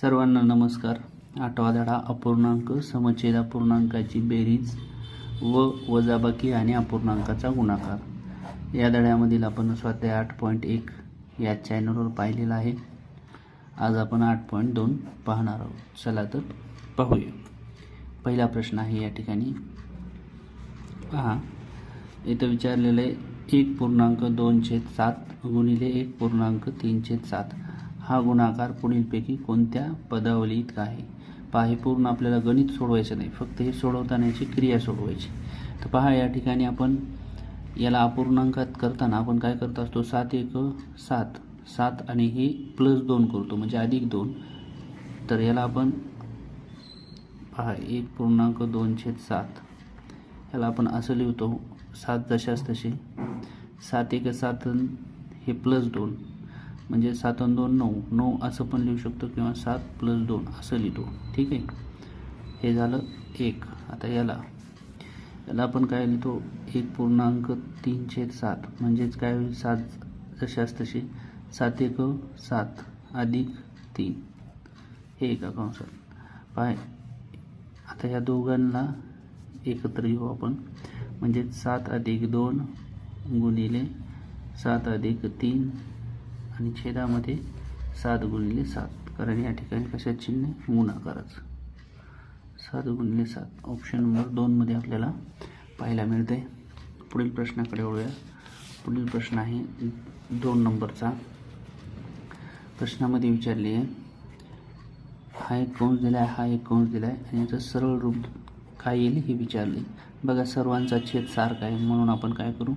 सर्वांना नमस्कार. आठवा धडा अपूर्णांक समच्छेद अपूर्णांकाची बेरीज व वजाबाकी आणि अपूर्णांकाचा गुणाकार. या धड्यामधील आपण स्वाध्याय आठ पॉईंट एक या चॅनलवर पाहिलेला आहे. आज आपण आठ पॉईंट दोन पाहणार आहोत. चला तर पाहूया. पहिला प्रश्न आहे या ठिकाणी. पहा. इथं विचारलेलं आहे एक पूर्णांक दोन छेद सात गुणिले एक पूर्णांक तीन छेद सात. हा गुणाकार पुढीलपैकी कोणत्या पदावलीत आहे? पहा हे पूर्ण आपल्याला गणित सोडवायचं नाही फक्त हे सोडवताना याची क्रिया सोडवायची. तर पहा या ठिकाणी आपण याला अपूर्णांकात करताना आपण काय करत असतो? सात एक सात. सात आणि हे प्लस दोन करतो म्हणजे अधिक दोन. तर याला आपण पहा एक पूर्णांक दोन छेद सात. याला आपण असं लिहितो सात जशास तसे. सात एक सात अन हे प्लस दोन. म्हणजे सात आणि दोन नऊ. नऊ असं पण लिहू शकतो किंवा सात प्लस दोन असं लिहितो. ठीक आहे? हे झालं एक. आता याला. याला आपण काय लिहितो? एक पूर्णांक तीन छेद सात. म्हणजेच काय होईल? सात जशास तसे सात एक सात अधिक तीन. हे एका कंसात पाय. आता या दोघांना एकत्र घेऊ आपण. म्हणजेच सात अधिक दोन गुणिले सात अधिक तीन आणि छेदामध्ये सात गुणिले सात. कारण या ठिकाणी कशा चिन्ह आहे? गुणाकाराचं सात गुणिले सात. ऑप्शन नंबर दोनमध्ये आपल्याला पाहायला मिळते पुढील प्रश्नाकडे वळूया. पुढील प्रश्न आहे दोन नंबरचा. प्रश्नामध्ये विचारले आहे. हा एक कंस दिला आहे हा एक कंस दिला आहे आणि याचं सरळ रूप काय येईल हे विचारले. बघा सर्वांचा छेद सारखा आहे. म्हणून आपण काय करू?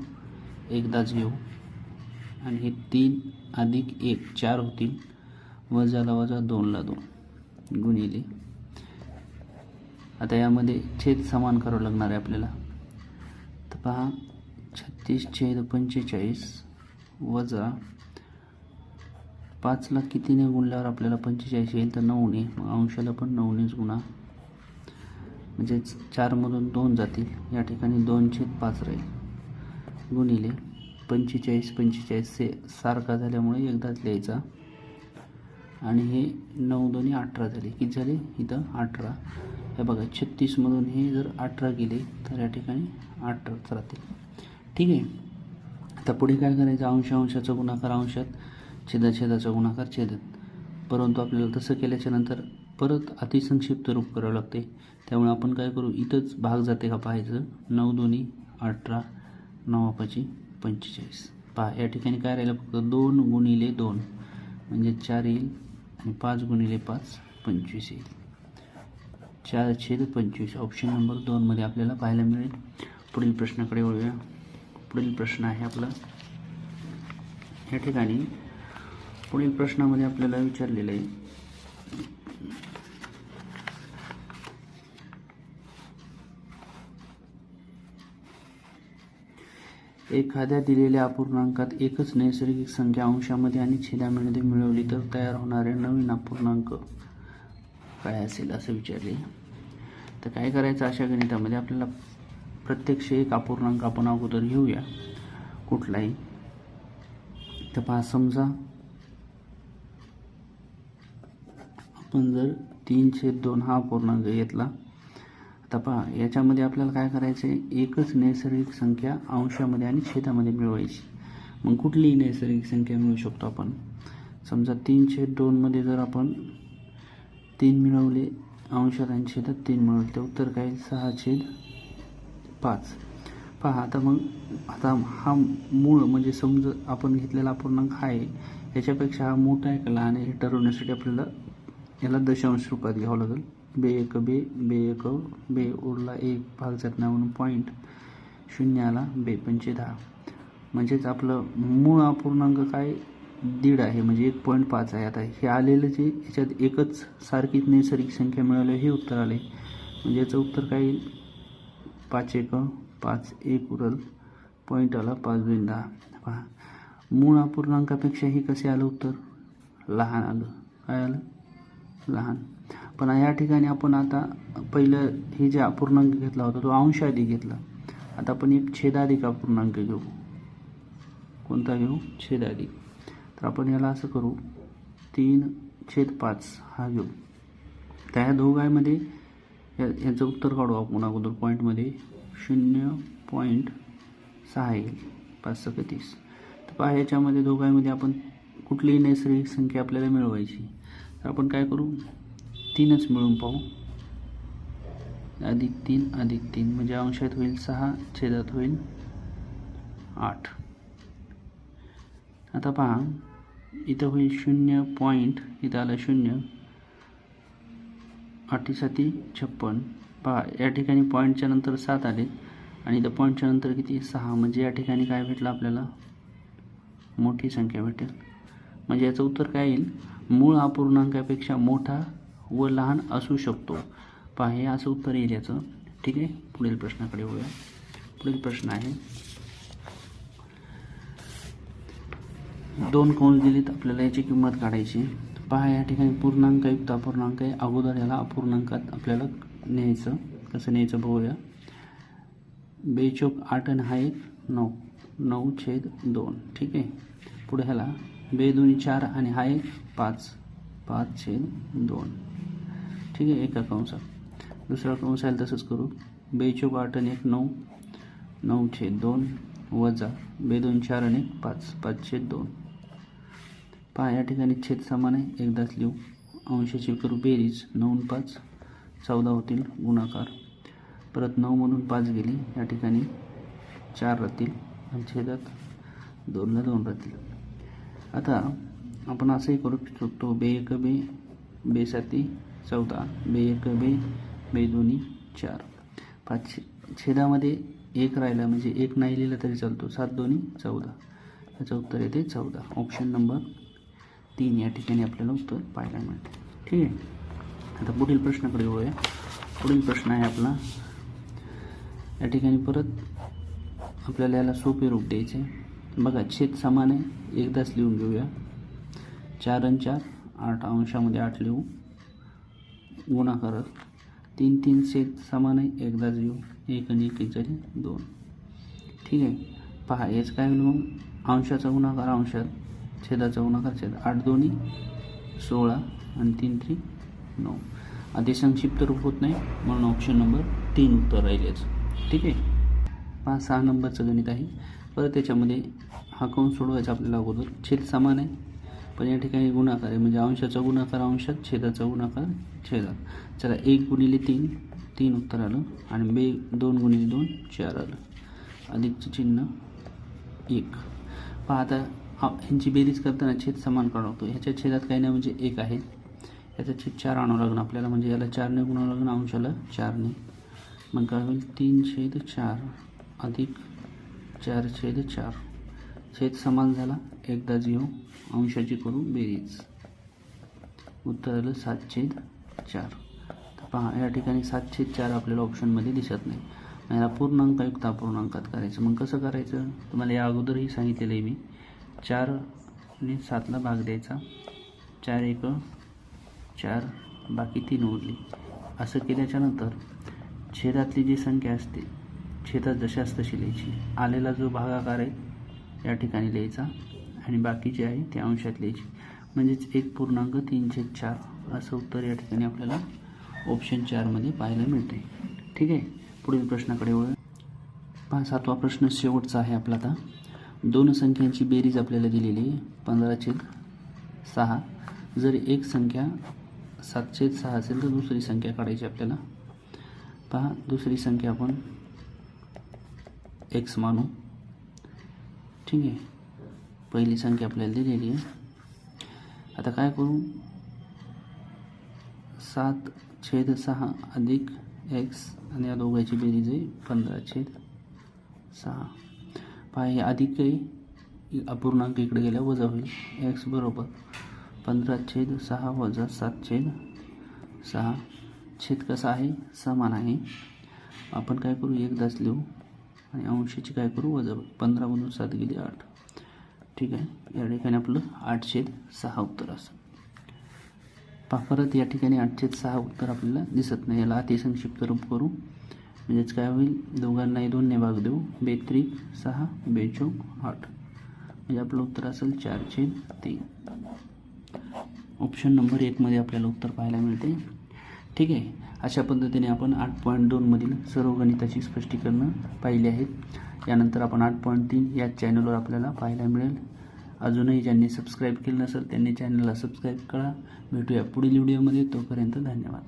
एकदाच घेऊ. आणि हे तीन अधिक एक चार होतील. वजाला वजा दोनला दोन. गुणिले. आता यामध्ये छेद समान करावं लागणार आहे आपल्याला. तर पहा छत्तीस छेद पंचेचाळीस वजा पाचला कितीने गुणल्यावर आपल्याला पंचेचाळीस येईल? तर नऊने मग अंशाला पण नऊनेच गुणा. म्हणजेच चारमधून दोन जातील. या ठिकाणी दोन छेद पाच राहील. गुणिले. पंचेचाळीस पंचेचाळीस से सारखा झाल्यामुळे एकदाच लिहायचा. आणि हे नऊ दोन्ही अठरा झाले. किती झाले? इथं अठरा. हे बघा छत्तीसमधून हे जर अठरा गेले तर या ठिकाणी अठराच राहतील. ठीक आहे? आता पुढे काय करायचं? अंश अंशाचा गुणाकार अंशात छेदा छेदाचा गुणाकार छेदात. परंतु आपल्याला तसं केल्याच्यानंतर परत अतिसंक्षिप्त रूप करावं लागते. त्यामुळे आपण काय करू? इथंच भाग जाते का पाहायचं? नऊ दोन्ही अठरा नवापाची पंचेचाळीस. पहा या ठिकाणी काय राहिलं? फक्त दोन गुणिले दोन. म्हणजे चार येईल आणि पाच गुणिले पाच पंचवीस येईल. चार छेद पंचवीस. ऑप्शन नंबर दोनमध्ये आपल्याला पाहायला मिळेल. पुढील प्रश्नाकडे वळूया. पुढील प्रश्न आहे आपला. या ठिकाणी पुढील प्रश्नामध्ये आपल्याला विचारलेलं आहे. एखाद्या दिलेल्या अपूर्णांकात एकच नैसर्गिक संख्या अंशामध्ये आणि छेदामध्ये मिळवली तर तयार होणारे नवीन अपूर्णांक काय असेल असं विचारले. तर काय करायचं अशा गणितामध्ये? आपल्याला प्रत्यक्ष एक अपूर्णांक आपण अगोदर घेऊया. कुठलाही? तर पहा समजा आपण जर तीन छेद दोन हा अपूर्णांक घेतला तपा. पहा याच्यामध्ये आपल्याला काय करायचं आहे एकच नैसर्गिक संख्या अंशामध्ये आणि छेदामध्ये मिळवायची. मग कुठलीही नैसर्गिक संख्या मिळू शकतो आपण? समजा तीन छेद दोनमध्ये जर आपण तीन मिळवले अंशात आणि छेदात तीन मिळवले तर उत्तर काय? सहा छेद पाच. पहा आता मग आता हा मूळ म्हणजे समज आपण घेतलेला अपूर्णांक हा आहे. याच्यापेक्षा हा मोठा आहे का? लहान आहे हे ठरवण्यासाठी आपल्याला याला दशांश रूपात घ्यावं लागेल. बे एक बे बे एक बे उरला एक भाग जात नाही म्हणून पॉईंट शून्य आला बे पंचे दहा. म्हणजेच आपलं मूळ अपूर्णांक काय? दीड आहे म्हणजे एक पॉईंट पाच आहे. आता हे आलेलं जे याच्यात एकच सारखीच नैसर्गिक संख्या मिळाली हे उत्तर आले. म्हणजे याचं उत्तर काय येईल? पाच एक पाच एक उरल पॉईंट आला पाच दोन दहा. पहा. मूळ अपूर्णांकापेक्षा हे कसे आलं उत्तर? लहान आलं. काय आलं? लहान. पण या ठिकाणी आपण आता पहिलं हे जे अपूर्णांक घेतला होता तो अंशादी घेतला. आता आपण एक छेदाधिक अपूर्णांक घेऊ. कोणता घेऊ? छेदाधिक. तर आपण याला असं करू तीन छेद पाच हा घेऊ. त्या ह्या दोघांमध्ये या याचं उत्तर काढू आपण अगोदर पॉईंटमध्ये. शून्य पॉईंट सहा येईल. पाच सहा तीस. तर पहा याच्यामध्ये दोघांमध्ये आपण कुठलीही नैसर्गिक संख्या आपल्याला मिळवायची. तर आपण काय करू? तीनच मिळून पाहू. अधिक तीन अधिक तीन. म्हणजे अंशात होईल सहा छेदात होईल आठ. आता पहा. इथं होईल शून्य पॉईंट इथं आलं शून्य. आठीसाठी छप्पन. पहा या ठिकाणी पॉईंटच्या नंतर सात आले. आणि इथं पॉईंटच्या नंतर किती? सहा. म्हणजे या ठिकाणी काय भेटलं आपल्याला? मोठी संख्या भेटेल. म्हणजे याचं उत्तर काय येईल? मूळ अपूर्णांकापेक्षा मोठा व लहान असू शकतो. पहा हे असं उत्तर येईल याचं. ठीक आहे? पुढील प्रश्नाकडे वळूया पुढील प्रश्न आहे. दोन कौल दिलीत आपल्याला याची किंमत काढायची. पहा या ठिकाणी पूर्णांकयुक्त अपूर्णांक आहे. अगोदर याला अपूर्णांकात आपल्याला न्यायचं. कसं न्यायचं बघूया. बेचोक आठ आणि हा एक नऊ. नऊ छेद दोन. ठीक आहे? पुढे ह्याला. बे दोन्ही चार आणि हा एक पाच. पाच छेद दोन. ठीक आहे एका कंसात दुसरा कंस आहे तसंच करू. बेचोब आठ आणि एक नऊ नऊ छेद दोन वजा बे दोन चार आणि एक पाच पाच छेद दोन. पहा या ठिकाणी छेद समान आहे. एकदाच लिहू. अंशाची करू बेरीज. नऊ पाच चौदा होतील गुणाकार. परत नऊमधून पाच गेली. या ठिकाणी चार राहतील आणि छेदात दोनला दोन राहतील. आता आपण असंही करू शकतो. बे एक बे बेसाती चौदा बे एक बे बे दोन्ही चार. पाच छेदामध्ये एक राहिला म्हणजे एक नाही लिहिलं तरी चालतो. सात दोन्ही चौदा. याचं उत्तर येते चौदा. ऑप्शन नंबर तीन. या ठिकाणी आपल्याला उत्तर पाहायला मिळते. ठीक आहे? आता पुढील प्रश्नाकडे वळूया. पुढील प्रश्न आहे आपला. या ठिकाणी परत आपल्याला याला सोपे रूप द्यायचे बघा छेद समान आहे. एकदाच लिहून घेऊया. चार आणि चार आठ. अंशामध्ये आठ लिहू. गुणाकार तीन तीन छेद समान आहे. एकदा लिहू एक आणि एक एक झाली दोन. ठीक आहे? पहा याच काय होईल मग? अंशाचा गुणाकार अंशात छेदाचा गुणाकार छेद आठ दोन्ही सोळा आणि तीन थ्री नऊ. आधी संक्षिप्त रूप होत नाही म्हणून ऑप्शन नंबर तीन उत्तर राहील याचं. ठीक आहे? पाच सहा नंबरचं गणित आहे. परत त्याच्यामध्ये हा कौन सोडवायचा आपल्याला अगोदर. छेद समान आहे. पण या ठिकाणी गुणाकार आहे. म्हणजे अंशाचा गुणाकार अंशात छेदाचा गुणाकार छेदात. चला एक गुणिले तीन तीन उत्तर आलं आणि बे दोन गुणिले दोन चार आलं. अधिकचं चिन्ह एक. पहा आता हा ह्यांची बेरीज करताना छेद समान काढवतो ह्याच्या छेदात काही नाही म्हणजे एक आहे. याचा छेद चार आणावं लागणं आपल्याला म्हणजे याला चारने गुणावं लागणं अंशाला चारने मग काय होईल? तीन छेद चार अधिक चार छेद चार. छेद समान झाला. एकदा घेऊ अंशाची करू बेरीज. उत्तर आलं सात छेद चार. तर पहा या ठिकाणी सात छेद चार आपल्याला ऑप्शनमध्ये दिसत नाही. याला याला पूर्णांकयुक्त अपूर्णांकात करायचं. मग कसं करायचं? तुम्हाला या अगोदरही सांगितलेलं आहे मी चारने सातला भाग द्यायचा. चार एक चार बाकी तीन उरली. असं केल्याच्यानंतर छेदातली जी संख्या असते छेदात जशाच तशी लिहायची. आलेला जो भागाकार आहे या ठिकाणी लिहायचा. आणि बाकी जे आहे ते अंशात लिहायची. म्हणजेच एक पूर्णांक तीनशे चार असं उत्तर या ठिकाणी आपल्याला ऑप्शन चारमध्ये पाहायला मिळते. ठीक आहे? पुढील प्रश्नाकडे वळ पहा सातवा प्रश्न शेवटचा आहे आपला आता. दोन संख्यांची बेरीज आपल्याला दिलेली आहे. पंधरा छेद सहा. जर एक संख्या सात छेद सहा असेल तर दुसरी संख्या काढायची आपल्याला. पहा दुसरी संख्या आपण एक्स मानू. ठीक आहे. पहिली संख्या आपल्याला दिलेली आहे. आता काय करू? सात छेद सहा अधिक एक्स आणि या दोघांची बेरीज आहे पंधरा छेद सहा. पहा हे अधिक आहे. अपूर्णांक इकडे गेल्या वजा होईल. एक्स बरोबर पंधरा छेद सहा वजा सात छेद सहा. छेद कसा आहे? समान आहे. आपण काय करू? एकदाच लिहू. आणि अंशाची काय करू? वजा पंधरामधून सात गेली आठ. ठीक आहे. या ठिकाणी आपलं आठशे सहा उत्तर असं. पा परत या ठिकाणी आठ सहा उत्तर आपल्याला दिसत नाही. याला अतिसंक्षिप्त रूप करू. म्हणजेच काय होईल? दोघांनाही दोनने भाग देऊ. बेत्रिक सहा बेचोक आठ. म्हणजे आपलं उत्तर असेल चारशे तीन. ऑप्शन नंबर एकमध्ये आपल्याला उत्तर पाहायला मिळते. ठीक आहे? अशा पद्धतीने आपण आठ पॉईंट दोनमधील सर्व गणिताची स्पष्टीकरणं पाहिली आहेत. यानंतर आपण आठ पॉईंट तीन या चॅनलवर आपल्याला पाहायला मिळेल. अजूनही ज्यांनी सबस्क्राईब केलं नसेल त्यांनी चॅनलला सबस्क्राईब करा. भेटूया पुढील व्हिडिओमध्ये तोपर्यंत धन्यवाद.